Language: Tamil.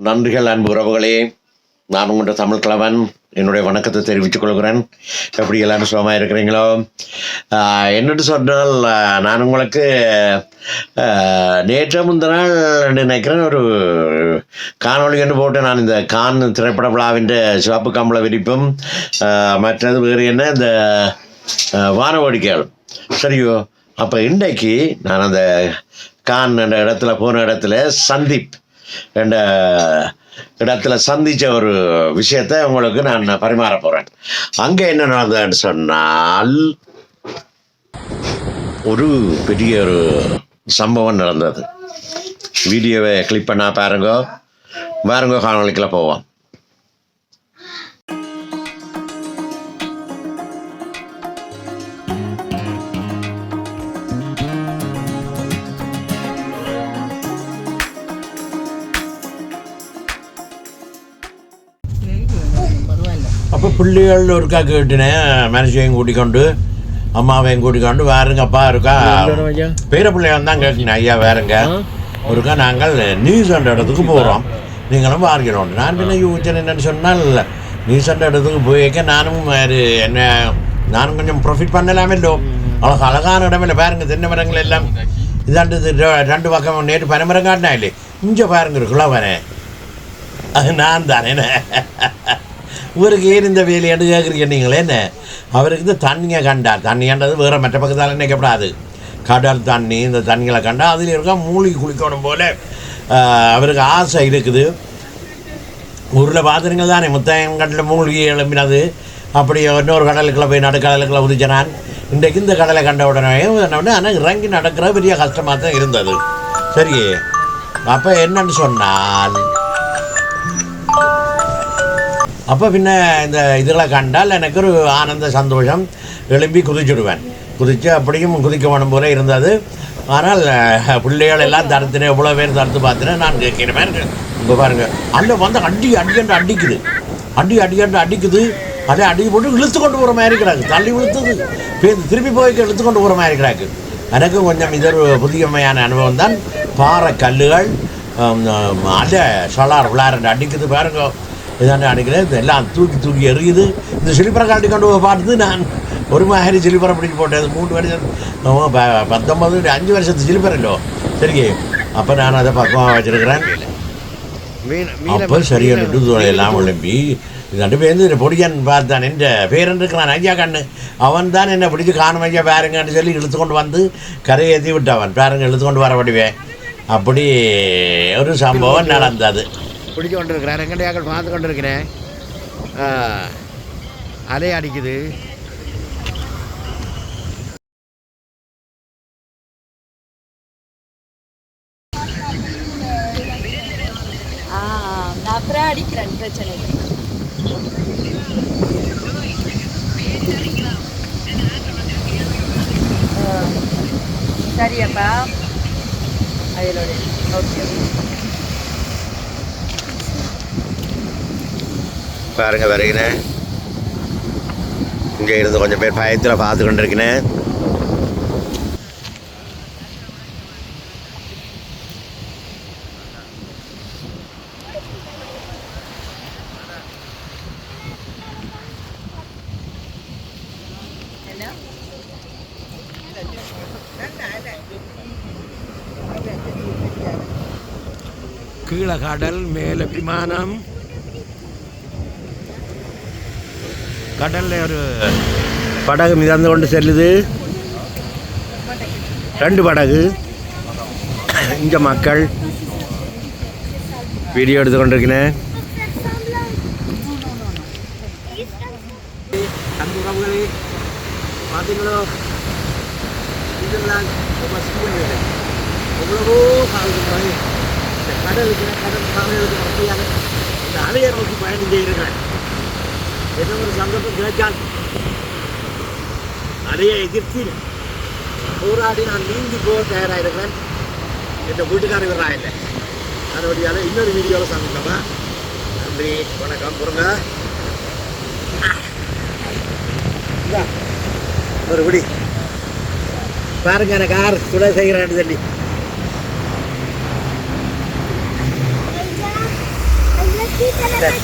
நன்றிகள் அன்பு உறவுகளே. நான் உங்கள்கிட்ட தமிழ் கிழவன். என்னுடைய வணக்கத்தை தெரிவித்துக் கொள்கிறேன். எப்படி எல்லாரும் சுகமாக இருக்கிறீங்களோ? என்னட்டு சொன்னால் நான் உங்களுக்கு நேற்று முந்தினால் நாள் நினைக்கிறேன். ஒரு காணொளி என்று போட்டு நான் இந்த கான் திரைப்பட விழாவின் சிவப்பு கம்பள விரிப்பும் மற்றது வேறு என்ன இந்த வான வேடிக்கைகள். சரியோ? அப்போ இன்றைக்கு நான் அந்த கான் என்ற இடத்துல போன இடத்துல சந்தீப் என்ற இடத்துல சந்திச்ச ஒரு விஷயத்தை உங்களுக்கு நான் பரிமாற போறேன். அங்க என்ன நடந்ததுன்னு சொன்னால் ஒரு பெரிய ஒரு சம்பவம் நடந்தது. வீடியோவை கிளிக் பண்ணா பாருங்க. பாருங்க காணொலிக்குள்ள போவோம். அப்போ பிள்ளைகள் ஒருக்கா கேட்டுனேன் மனுஷையும் கூட்டிக்கொண்டு அம்மாவையும் கூட்டிக்கொண்டு வேறுங்கப்பா இருக்கா பேர பிள்ளைகள் தான் கேட்டீங்க ஐயா வேறுங்க ஒருக்கா நாங்கள் நியூஸ் அந்த இடத்துக்கு போகிறோம் நீங்களும் பார்க்கணும் நான் பின்ன யூச்சன் என்னன்னு சொன்னால் நியூஸ் அந்த இடத்துக்கு போயிருக்க நானும் என்ன நானும் கொஞ்சம் ப்ராஃபிட் பண்ணலாமல்லோ அழகு அழகான இடமில்ல பாருங்க தென்னை மரங்கள் எல்லாம் இதாண்டு ரெண்டு பக்கம் நேற்று பனைமரம் காட்டினா இல்லை இங்கே பாருங்க இருக்குல்ல வரேன் அது நான் தானே இவருக்கு ஏன் இந்த வேலையாண்டு கேட்குறீங்க நீங்களே என்ன? அவருக்கு இந்த தண்ணியை கண்டார் தண்ணி கண்டது வேறு மற்ற பக்கத்தால் நினைக்கப்படாது. கடல் தண்ணி இந்த தண்ணிகளை கண்டால் அதில் இருக்க மூலிகை குளிக்கணும் போல. அவருக்கு ஆசை இருக்குது. ஊரில் பாத்திரங்கள் தானே முத்தையங்கடலில் மூழ்கி எழும்பினது. அப்படி இன்னொரு கடலுக்குள்ள போய் நடுக்கடலுக்குள்ள உதிச்சினான் இன்றைக்கு இந்த கடலை கண்ட உடனே ஆனால் இறங்கி நடக்கிற பெரிய கஷ்டமாக தான் இருந்தது. சரி அப்போ என்னன்னு சொன்னால் அப்போ பின்ன இந்த இதுகளை கண்டால் எனக்கு ஒரு ஆனந்த சந்தோஷம். எழும்பி குதிச்சுடுவேன். குதித்து அப்படியும் குதிக்க வேணும் போல இருந்தது. ஆனால் பிள்ளைகள் எல்லாம் தடுத்துனேன் எவ்வளோ பேர் தடுத்து பார்த்துனேன் நான் கேட்கிறேன் இங்கே பாருங்கள் அல்ல வந்து அடி அடிக்கண்டு அடிக்குது. அடி அடிக்கண்டு அடிக்குது. அதே அடி போட்டு இழுத்து கொண்டு போகிற மாதிரி இருக்கிறாங்க. தள்ளி இழுத்துது. பேருந்து திரும்பி போய் இழுத்து கொண்டு போகிற மாதிரி இருக்கிறாங்க. எனக்கு கொஞ்சம் இது ஒரு புதியமையான அனுபவம் தான். பாறை கல்லுகள் ஆம், ஆம், அலை சலார் அடிக்குது பாருங்க. இதாண்ட அடிக்கிறேன் எல்லாம் தூக்கி தூக்கி எறியுது இந்த சிலிப்பரை காட்டி கொண்டு போய் பார்த்து நான் ஒரு மாதிரி சிலிப்பரை பிடிச்சி போட்டேன் மூணு வருஷம் ஆமா, ப- பத்தொன்பது அஞ்சு வருஷத்து சிலிப்பர் இல்லோ சரி அப்போ நான் அதை பக்கமாக வச்சிருக்கிறேன் அப்போ சரியான எல்லாம் எழும்பி ரெண்டு பேருந்து பொடியன் பார்த்தான் என்ற பேரன் இருக்கிறான் ஐயா கண்ணு அவன் தான் என்னை பிடிச்சி காணும் ஐயா பாருங்கன்னு சொல்லி இழுத்து கொண்டு வந்து கரையை ஏற்றி விட்டவன் பாருங்க இழுத்து கொண்டு வர வடிவேன் அப்படி ஒரு சம்பவம் நடந்தது பிடிச்சு கொண்டு இருக்கிறேன் ரெங்கடையாக்கள் பார்த்து கொண்டு இருக்கிறேன் ஆ, அலை அடிக்குது. ஆ நான் அப்புறம் அடிக்கிறேன் பிரச்சனை இல்லை. ஆ, சரியப்பா. அதிலோட ஓகே. பாருங்க வருகிறேன் இங்கே இருந்து கொஞ்சம் பேர் பயத்தில் பார்த்து கொண்டு இருக்கிறேன் என்ன கீழே கடல் விமானம் கடல்ல ஒரு படகு மிதந்து கொண்டு செல்லுது. ரெண்டு படகு. இங்கே மக்கள் வீடியோ எடுத்து கொண்டிருக்கிறேன் பார்த்தீங்களோ இதெல்லாம் எவ்வளவோ காலத்துக்கு கடலுக்கு கடல் காலைகளுக்கு மத்தியாக இந்த அலையை நோக்கி பயணம் செய்கிறேன் என்ன ஒரு சந்தர்ப்பம் கிடைச்சால் நிறைய எதிர்த்து போராடி நான் நீந்தி போக தயாராக இருக்கிறேன் என் வீட்டுக்காரர் விடுறா இல்லை அதனுடைய இன்னொரு வீடியோவில் சந்திக்கலாமா? நன்றி வணக்கம் பொருங்க ஒரு விடி பாருங்க எனக்கு ஆறு துணை செய்கிறேன்னு சொல்லி. சரி